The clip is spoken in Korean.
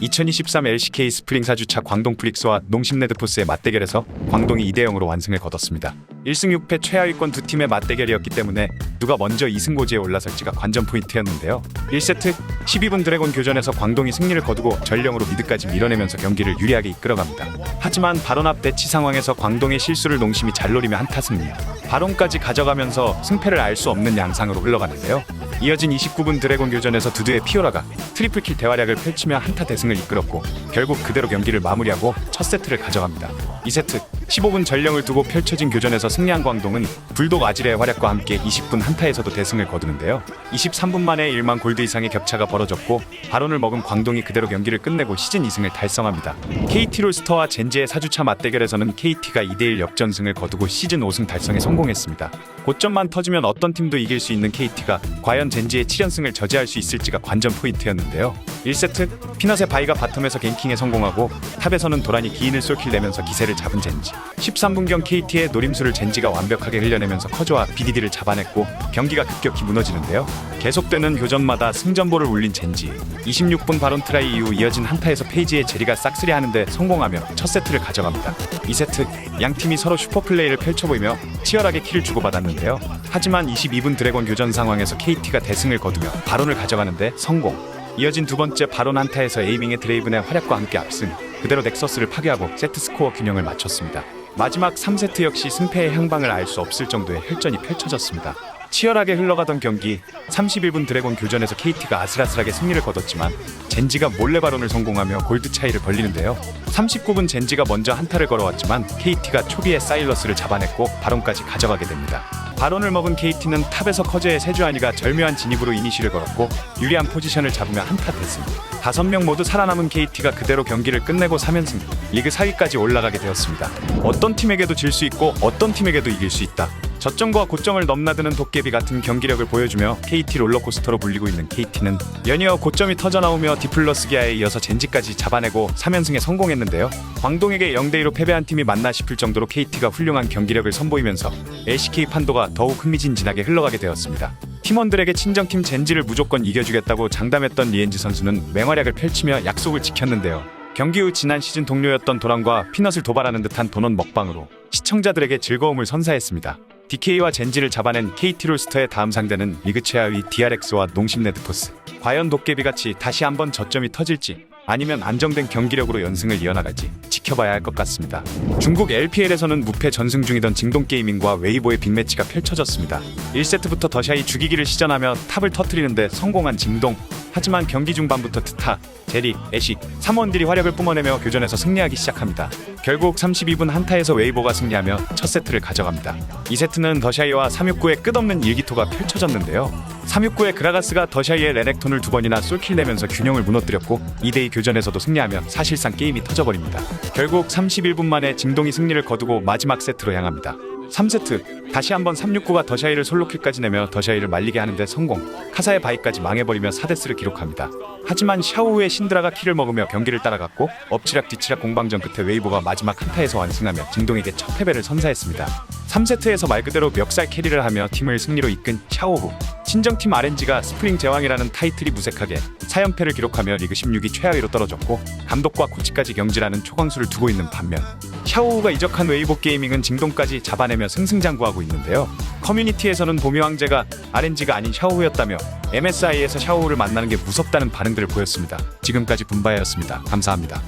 2023 LCK 스프링 4주차 광동 프릭스와 농심 레드포스의 맞대결에서 광동이 2대 0으로 완승을 거뒀습니다. 1승 6패 최하위권 두 팀의 맞대결이었기 때문에 누가 먼저 2승 고지에 올라설지가 관전 포인트였는데요. 1세트 12분 드래곤 교전에서 광동이 승리를 거두고 전령으로 미드까지 밀어내면서 경기를 유리하게 이끌어갑니다. 하지만 바론 앞 대치 상황에서 광동의 실수를 농심이 잘 노리며 한타 승리. 바론까지 가져가면서 승패를 알 수 없는 양상으로 흘러가는데요. 이어진 29분 드래곤 교전에서 두두의 피오라가 트리플킬 대활약을 펼치며 한타 대승을 이끌었고 결국 그대로 경기를 마무리하고 첫 세트를 가져갑니다. 2세트 15분 전령을 두고 펼쳐진 교전에서 승리한 광동은 불독 아질의 활약과 함께 20분 한타에서도 대승을 거두는데요. 23분 만에 1만 골드 이상의 격차가 벌어졌고 바론을 먹은 광동이 그대로 경기를 끝내고 시즌 2승을 달성합니다. KT 롤스터와 젠지의 4주차 맞대결에서는 KT가 2대1 역전승을 거두고 시즌 5승 달성에 성공했습니다. 고점만 터지면 어떤 팀도 이길 수 있는 KT가 과연 젠지의 7연승을 저지할 수 있을지가 관전 포인트였는데요. 1세트 피넛의 바이가 바텀에서 갱킹에 성공하고 탑에서는 도란이 기인을 쏠킬 내면서 기세를 잡은 젠지 13분경 KT의 노림수를 젠지 가 완벽하게 흘려내면서 커즈와 BDD를 잡아냈고 경기가 급격히 무너지는데요. 계속되는 교전마다 승전보를 울린 젠지 26분 바론 트라이 이후 이어진 한타에서 페이지의 제리가 싹쓸이 하는데 성공하며 첫 세트를 가져갑니다. 2세트 양 팀이 서로 슈퍼플레이를 펼쳐 보이며 치열하게 킬을 주고받았는데요. 하지만 22분 드래곤 교전 상황에서 KT가 대승을 거두며 바론을 가져가는데 성공. 이어진 두 번째 바론 한타에서 에이밍의 드레이븐의 활약과 함께 앞승. 그대로 넥서스를 파괴하고 세트 스코어 균형을 맞췄습니다. 마지막 3세트 역시 승패의 향방을 알 수 없을 정도의 혈전이 펼쳐졌습니다. 치열하게 흘러가던 경기 31분 드래곤 교전에서 KT가 아슬아슬하게 승리를 거뒀지만 젠지가 몰래 바론을 성공하며 골드 차이를 벌리는데요. 39분 젠지가 먼저 한타를 걸어왔지만 KT가 초기에 사일러스를 잡아냈고 바론까지 가져가게 됩니다. 바론을 먹은 KT는 탑에서 커즈의 세주안이가 절묘한 진입으로 이니시를 걸었고 유리한 포지션을 잡으며 한타 대승. 다섯 명 모두 살아남은 KT가 그대로 경기를 끝내고 3연승, 리그 4위까지 올라가게 되었습니다. 어떤 팀에게도 질 수 있고 어떤 팀에게도 이길 수 있다. 저점과 고점을 넘나드는 도깨비 같은 경기력을 보여주며 KT 롤러코스터로 불리고 있는 KT는 연이어 고점이 터져나오며 디플러스 기아에 이어서 젠지까지 잡아내고 3연승에 성공했는데요. 광동에게 0대2로 패배한 팀이 맞나 싶을 정도로 KT가 훌륭한 경기력을 선보이면서 LCK 판도가 더욱 흥미진진하게 흘러가게 되었습니다. 팀원들에게 친정팀 젠지를 무조건 이겨주겠다고 장담했던 리엔지 선수는 맹활약을 펼치며 약속을 지켰는데요. 경기 후 지난 시즌 동료였던 도란과 피넛을 도발하는 듯한 도넛 먹방으로 시청자들에게 즐거움을 선사했습니다. DK와 젠지를 잡아낸 KT 롤스터의 다음 상대는 리그 최하위 DRX와 농심 레드포스. 과연 도깨비같이 다시 한번 저점이 터질지 아니면 안정된 경기력으로 연승을 이어나갈지 지켜봐야 할 것 같습니다. 중국 LPL에서는 무패 전승 중이던 징동게이밍과 웨이보의 빅매치가 펼쳐졌습니다. 1세트부터 더샤이 죽이기를 시전하며 탑을 터트리는데 성공한 징동. 하지만 경기 중반부터 트타, 제리, 애쉬, 3원들이 화력을 뿜어내며 교전에서 승리하기 시작합니다. 결국 32분 한타에서 웨이보가 승리하며 첫 세트를 가져갑니다. 2세트는 더샤이와 369의 끝없는 일기토가 펼쳐졌는데요. 369의 그라가스가 더샤이의 레넥톤을 두 번이나 쏠킬 내면서 균형을 무너뜨렸고 2대2 교전에서도 승리하며 사실상 게임이 터져버립니다. 결국 31분 만에 징동이 승리를 거두고 마지막 세트로 향합니다. 3세트. 다시 한번 369가 더샤이를 솔로킬까지 내며 더샤이를 말리게 하는데 성공. 카사의 바이까지 망해버리며 4데스를 기록합니다. 하지만 샤오후의 신드라가 킬을 먹으며 경기를 따라갔고 엎치락 뒤치락 공방전 끝에 웨이보가 마지막 한타에서 완승하며 징동에게 첫 패배를 선사했습니다. 3세트에서 말 그대로 멱살 캐리를 하며 팀을 승리로 이끈 샤오후 친정팀 RNG가 스프링 제왕이라는 타이틀이 무색하게 4연패를 기록하며 리그 16위 최하위로 떨어졌고 감독과 코치까지 경질하는 초강수를 두고 있는 반면 샤오우가 이적한 웨이보 게이밍은 징동까지 잡아내며 승승장구하고 있는데요. 커뮤니티에서는 보미 황제가 RNG가 아닌 샤오우였다며 MSI에서 샤오우를 만나는 게 무섭다는 반응들을 보였습니다. 지금까지 분바였습니다. 감사합니다.